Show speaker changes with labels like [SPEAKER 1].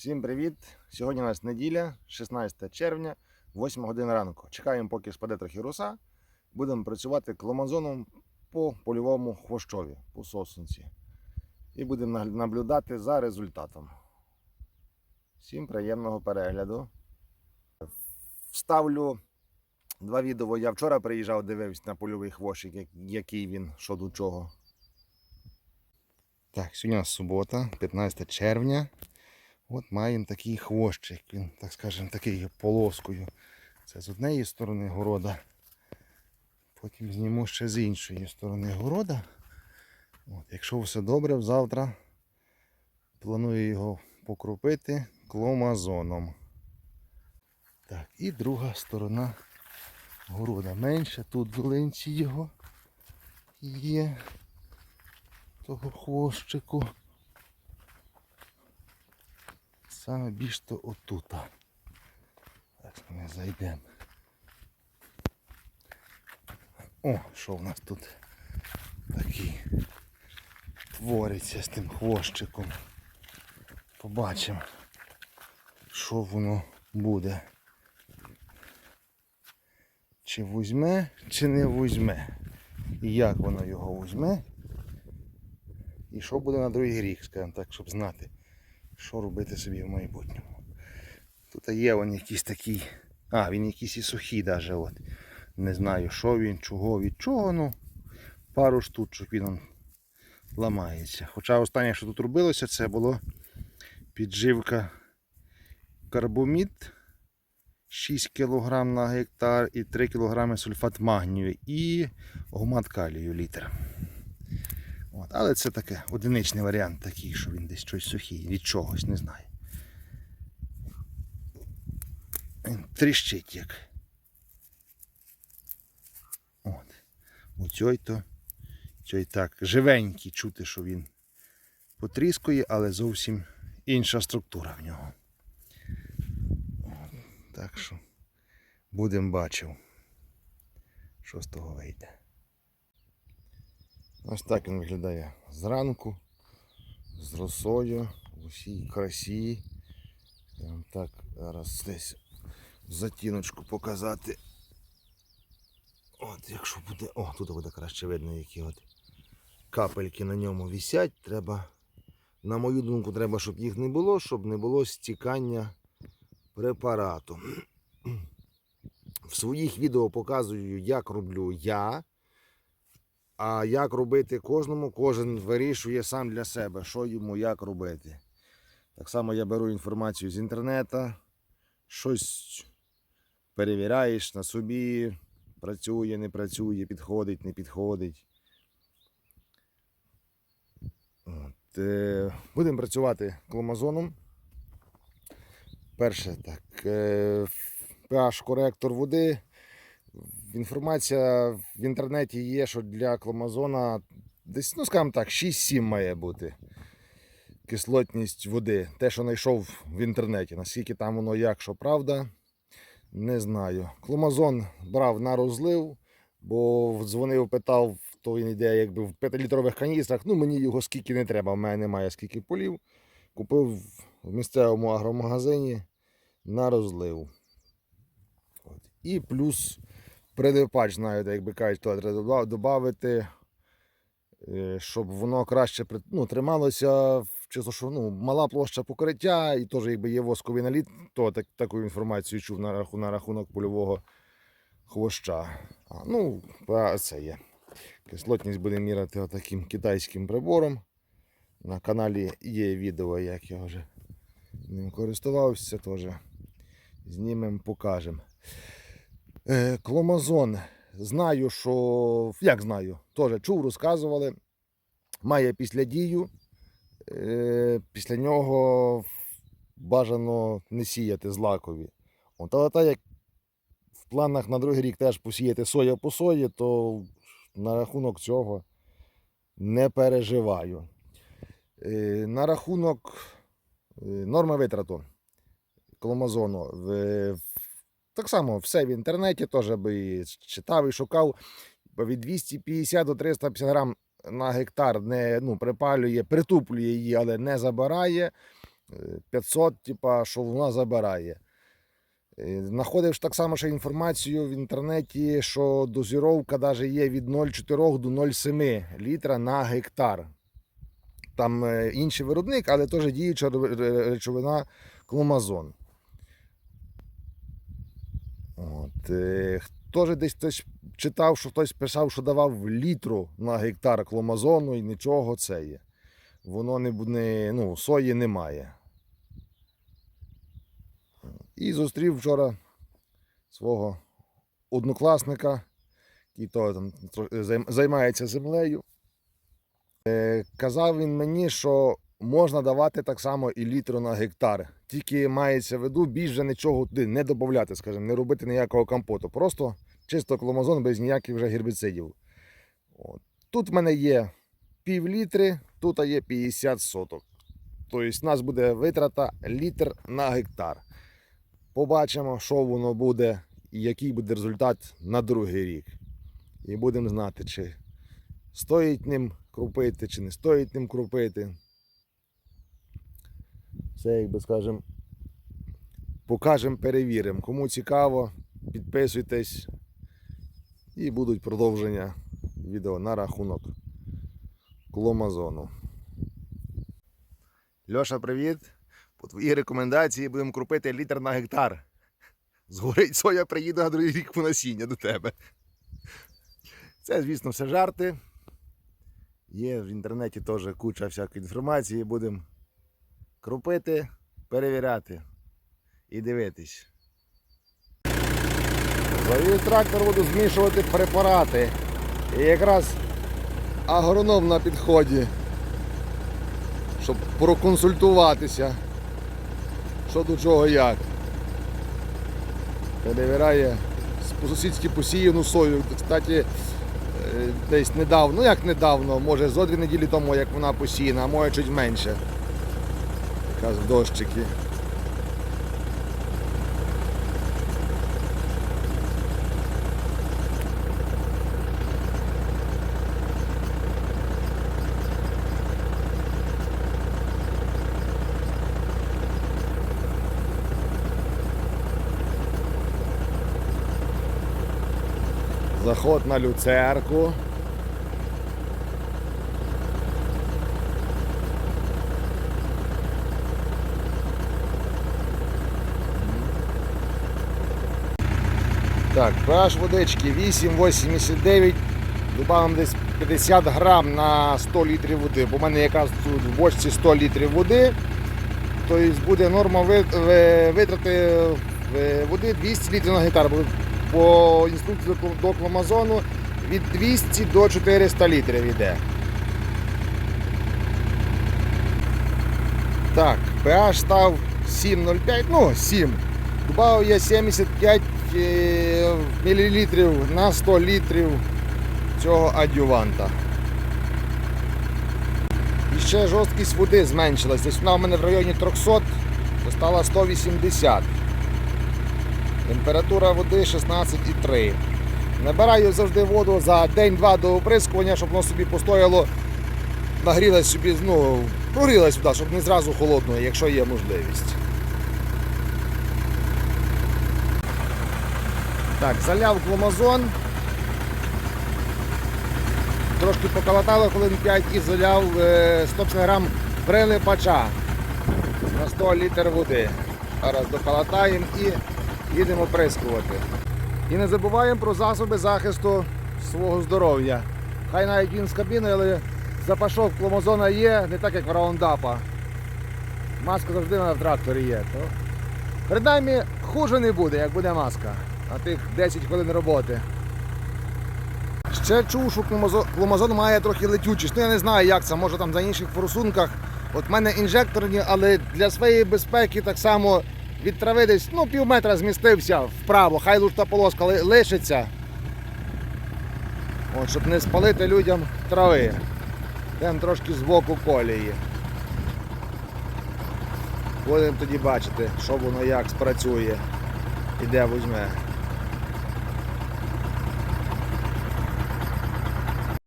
[SPEAKER 1] Всім привіт! Сьогодні у нас неділя, 16 червня, 8 година ранку. Чекаємо, поки спаде трохи роса. Будемо працювати кломазоном по польовому хвощові, по сосунці. І будемо наблюдати за результатом. Всім приємного перегляду. Вставлю два відео. Я вчора приїжджав, дивився на польовий хвощик, який він, що до чого. Так, сьогодні у нас субота, 15 червня. От маємо такий хвощик, він, так скажемо, такий полоскою. Це з однієї сторони города. Потім зніму ще з іншої сторони города. От, якщо все добре, завтра планую його покропити кломазоном. Так, і друга сторона города менше. Тут долинці його є. Того хвощику. Саме більш то отута. Так, ми зайдемо. О, що в нас тут такий твориться з тим хвощиком. Побачимо, що воно буде. Чи візьме, чи не візьме. І як воно його візьме. І що буде на другий рік, скажімо так, щоб знати що робити собі в майбутньому. Тут є він якийсь такий. А, він якийсь і сухий даже от. Не знаю, що він, чого, від чого, ну пару штучок він он ламається. Хоча останнє, що тут робилося, це було підживка карбомід 6 кг на гектар і 3 кг сульфат магнію і гумат калію літр. От. Але це таке одиничний варіант такий, що він десь щось сухий, від чогось, не знаю. Він тріщить як. От. У цьой то, цьой так, живенький чути, що він потріскує, але зовсім інша структура в нього. От. Так що будемо бачив, що з того вийде. Ось так він виглядає зранку, з росою, в усій красі. Я вам так зараз десь затіночку показати. От, якщо буде... О, тут буде краще видно, які от капельки на ньому висять. Треба, на мою думку, треба, щоб їх не було, щоб не було стікання препарату. В своїх відео показую, як роблю я. А як робити кожному, кожен вирішує сам для себе, що йому як робити. Так само я беру інформацію з інтернету, щось перевіряєш на собі, працює, не працює, підходить, не підходить. Е, будемо працювати кломазоном. Перше, так, е, pH-коректор води. Інформація в інтернеті є, що для кломазона десь, ну скажімо так, 6-7 має бути кислотність води. Те, що знайшов в інтернеті. Наскільки там воно як, що правда, не знаю. Кломазон брав на розлив, бо дзвонив, питав, то він йде якби в 5-літрових каністрах. Ну мені його скільки не треба, в мене немає скільки полів. Купив в місцевому агромагазині на розлив. От. І плюс прилипач, знаєте, як би кажуть, то треба додати, щоб воно краще ну, трималося. Чисто, що ну, мала площа покриття, і теж якби є восковий наліт, то так, таку інформацію чув на, раху, на рахунок польового хвоща. А, ну, це є. Кислотність будемо міряти таким китайським прибором. На каналі є відео, як я вже ним користувався, теж знімемо, покажемо. Е, Кломазон. Знаю, що. Як знаю, теж чув, розказували. Має після дію. Е, Після нього бажано не сіяти злакові. От, але так як в планах на другий рік теж посіяти соя по сої, то на рахунок цього не переживаю. Е, На рахунок норми витрату кломазону. Так само все в інтернеті теж би читав і шукав. Від 250 до 350 грам на гектар не ну, припалює, притуплює її, але не забирає. е, 500, типа, що вона забирає. Е, Знаходив так само ще інформацію в інтернеті, що дозіровка навіть є від 0,4 до 0,7 літра на гектар. Там е, інший виробник, але теж діюча ре- ре- речовина кломазон. От, е, теж десь хтось читав, що хтось писав, що давав літру на гектар кломазону і нічого це є. Воно не, не ну, сої немає. І зустрів вчора свого однокласника, який то, там, займається землею. Е, казав він мені, що можна давати так само і літру на гектар. Тільки мається в виду більше нічого туди не додати, скажімо, не робити ніякого компоту. Просто чисто кломазон без ніяких вже гербіцидів. От. Тут в мене є пів літри, тут є 50 соток. Тобто у нас буде витрата літр на гектар. Побачимо, що воно буде і який буде результат на другий рік. І будемо знати, чи стоїть ним крупити, чи не стоїть ним крупити. Все, як би скажемо, покажемо, перевіримо. Кому цікаво, підписуйтесь і будуть продовження відео на рахунок кломазону. Льоша, привіт! По твоїй рекомендації будемо крупити літр на гектар. Згорить соя, приїду на другий рік по насіння до тебе. Це, звісно, все жарти. Є в інтернеті теж куча всякої інформації. Будемо крупити, перевіряти і дивитись. Завів трактор буду змішувати препарати. І якраз агроном на підході, щоб проконсультуватися, що до чого як. Перевіряє по-сусідськи посіяну сою. Кстати, е, десь недавно, ну як недавно, може зо дві неділі тому, як вона посіяна, а може чуть менше. Якраз дощики. Заход на люцерку. Так, pH водички 8,89. Добавимо десь 50 грам на 100 літрів води, бо в мене якраз тут в бочці 100 літрів води. Тобто буде норма ви- ви- витрати е, води 200 літрів на гектар. По інструкції до кл- до кломазону від 200 до 400 літрів йде. Так, pH став 7,05, ну 7. Добавив я 75 е, мл на 100 літрів цього адюванта. І ще жорсткість води зменшилась. Десь вона в мене в районі 300, то стала 180. Температура води 16,3. Набираю завжди воду за день-два до оприскування, щоб воно собі постояло, нагрілась собі, ну, прогрілась вода, щоб не зразу холодною, якщо є можливість. Так, заляв кломазон. Трошки поколотало хвилин 5 і заляв е, 150 грам прилипача на 100 літр води. Зараз доколотаємо і їдемо прискувати. І не забуваємо про засоби захисту свого здоров'я. Хай навіть він з кабіни, але запашок кломозона є, не так як в раундапа. Маска завжди в тракторі є. То... Принаймні хуже не буде, як буде маска на тих 10 хвилин роботи. Ще чув, що кломазон, має трохи летючість. Ну я не знаю, як це, може там за інших форсунках. От в мене інжекторні, але для своєї безпеки так само від трави десь ну, пів метра змістився вправо, хай луж та полоска лишиться. От, щоб не спалити людям трави. Йдемо трошки з боку колії. Будемо тоді бачити, що воно як спрацює і де візьме.